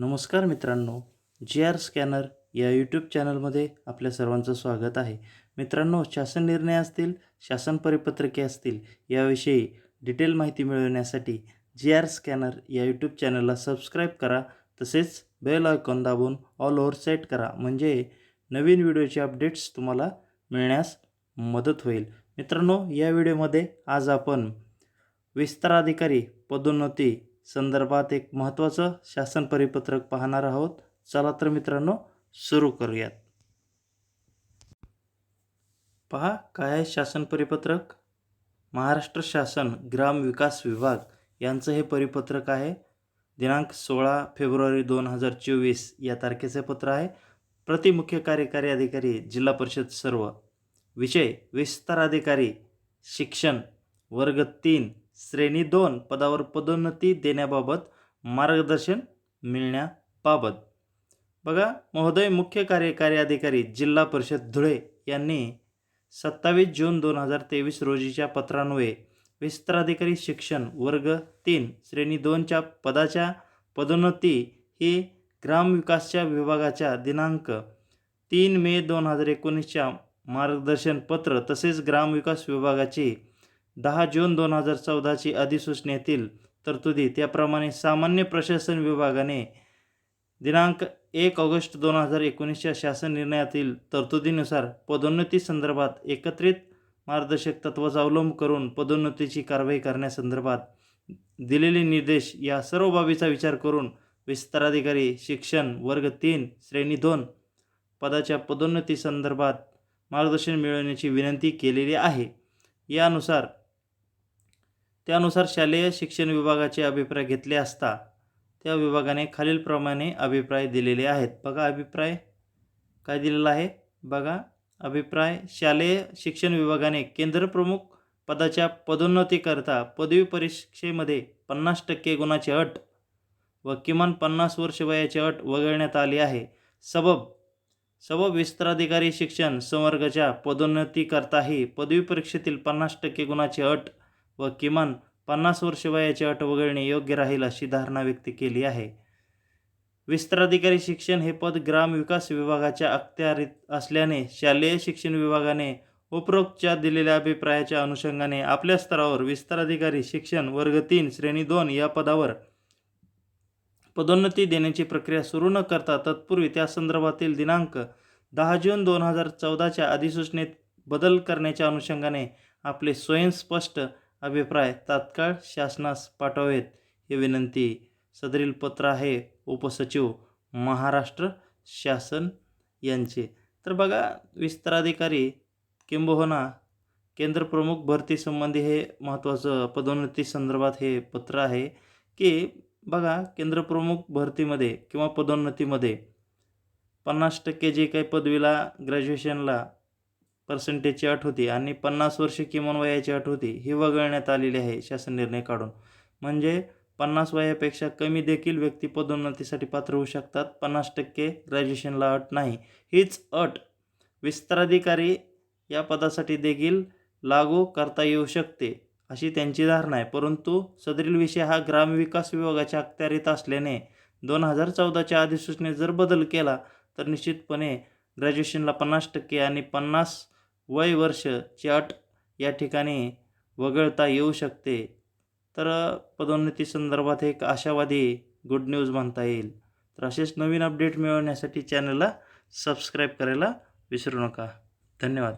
नमस्कार मित्रांनो G R scanner या यूट्यूब चॅनलमध्ये आपल्या सर्वांचं स्वागत आहे. मित्रांनो शासन निर्णय असतील शासन परिपत्रके असतील याविषयी डिटेल माहिती मिळवण्यासाठी जी आर स्कॅनर या यूट्यूब चॅनलला सबस्क्राईब करा. तसेच बेल आयकॉन दाबून ऑल ओव्हर सेट करा. म्हणजे नवीन व्हिडिओचे अपडेट्स तुम्हाला मिळण्यास मदत होईल. मित्रांनो या व्हिडिओमध्ये आज आपण विस्ताराधिकारी पदोन्नती संदर्भात एक महत्त्वाचं शासन परिपत्रक पाहणार आहोत. चला तर मित्रांनो सुरू करूयात. पहा काय आहे शासन परिपत्रक? महाराष्ट्र शासन ग्राम विकास विभाग यांचं हे परिपत्रक आहे. दिनांक सोळा फेब्रुवारी दोन हजार चोवीस या तारखेचे पत्र आहे. प्रति मुख्य कार्यकारी अधिकारी जिल्हा परिषद सर्व. विषय विस्तार अधिकारी शिक्षण वर्ग तीन श्रेणी दोन पदावर पदोन्नती देण्याबाबत मार्गदर्शन मिळण्याबाबत. बघा महोदय मुख्य कार्यकारी अधिकारी जिल्हा परिषद धुळे यांनी सत्तावीस जून दोन हजार तेवीस रोजीच्या पत्रान्वये विस्ताराधिकारी शिक्षण वर्ग तीन श्रेणी दोनच्या पदाच्या पदोन्नती ही ग्रामविकासच्या विभागाच्या दिनांक तीन मे दोन हजार एकोणीसच्या मार्गदर्शन पत्र तसेच ग्रामविकास विभागाची दहा जून दोन हजार चौदाची अधिसूचनेतील तरतुदी. त्याप्रमाणे सामान्य प्रशासन विभागाने दिनांक एक ऑगस्ट दोन हजार एकोणीसच्या शासन निर्णयातील तरतुदीनुसार पदोन्नती संदर्भात एकत्रित मार्गदर्शक तत्वाचा अवलंब करून पदोन्नतीची कारवाई करण्यासंदर्भात दिलेले निर्देश या सर्व बाबीचा विचार करून विस्ताराधिकारी शिक्षण वर्ग तीन श्रेणी दोन पदाच्या पदोन्नती संदर्भात मार्गदर्शन मिळवण्याची विनंती केलेली आहे. यानुसार त्यानुसार शालेय शिक्षण विभागाचे अभिप्राय घेतले असता त्या विभागाने खालीलप्रमाणे अभिप्राय दिलेले आहेत. बघा अभिप्राय काय दिलेला आहे? बघा अभिप्राय शालेय शिक्षण विभागाने केंद्रप्रमुख पदाच्या पदोन्नतीकरता पदवी परीक्षेमध्ये पन्नास टक्के गुणाची अट व किमान पन्नास वर्ष वयाची अट वगळण्यात आली आहे. सबब सबब विस्ताराधिकारी शिक्षण संवर्गाच्या पदोन्नतीकरताही पदवी परीक्षेतील पन्नास टक्के गुणाची अट व किमान पन्नास वर्ष वयाची अट वगळणे योग्य राहील अशी धारणा व्यक्त केली आहे. विस्ताराधिकारी शिक्षण हे पद ग्रामविकास विभागाच्या अखत्यारीत असल्याने शालेय शिक्षण विभागाने उपरोक्तच्या दिलेल्या अभिप्रायाच्या अनुषंगाने आपल्या स्तरावर विस्ताराधिकारी शिक्षण वर्ग तीन श्रेणी दोन या पदावर पदोन्नती देण्याची प्रक्रिया सुरू न करता तत्पूर्वी त्या संदर्भातील दिनांक दहा जून दोन हजार चौदाच्या अधिसूचनेत बदल करण्याच्या अनुषंगाने आपले स्वयंस्पष्ट अभिप्राय तात्काळ शासनास पाठवावेत ही विनंती. सदरील पत्र आहे उपसचिव महाराष्ट्र शासन यांचे. तर बघा विस्ताराधिकारी किंबहुना केंद्रप्रमुख भरतीसंबंधी हे महत्त्वाचं पदोन्नती संदर्भात हे पत्र आहे की बघा केंद्रप्रमुख भरतीमध्ये किंवा पदोन्नतीमध्ये पन्नास टक्के जे काही पदवीला ग्रॅज्युएशनला पर्सेंटेजची अट होती आणि पन्नास वर्षे किमान वयाची अट होती ही वगळण्यात आलेली आहे शासन निर्णय काढून. म्हणजे पन्नास वयापेक्षा कमी देखील व्यक्ती पदोन्नतीसाठी पात्र होऊ शकतात. पन्नास टक्के ग्रॅज्युएशनला अट नाही. हीच अट विस्ताराधिकारी या पदासाठी देखील लागू करता येऊ शकते अशी त्यांची धारणा आहे. परंतु सदरील विषय हा ग्रामविकास विभागाच्या अखत्यारीत असल्याने दोन हजार चौदाच्या अधिसूचनेत जर बदल केला तर निश्चितपणे ग्रॅज्युएशनला पन्नास टक्के आणि पन्नास वय वर्षची अट या ठिकाणी वगळता येऊ शकते. तर पदोन्नती संदर्भात एक आशावादी गुड न्यूज म्हणता येईल. तर असेच नवीन अपडेट मिळवण्यासाठी चॅनलला सबस्क्राईब करायला विसरू नका. धन्यवाद.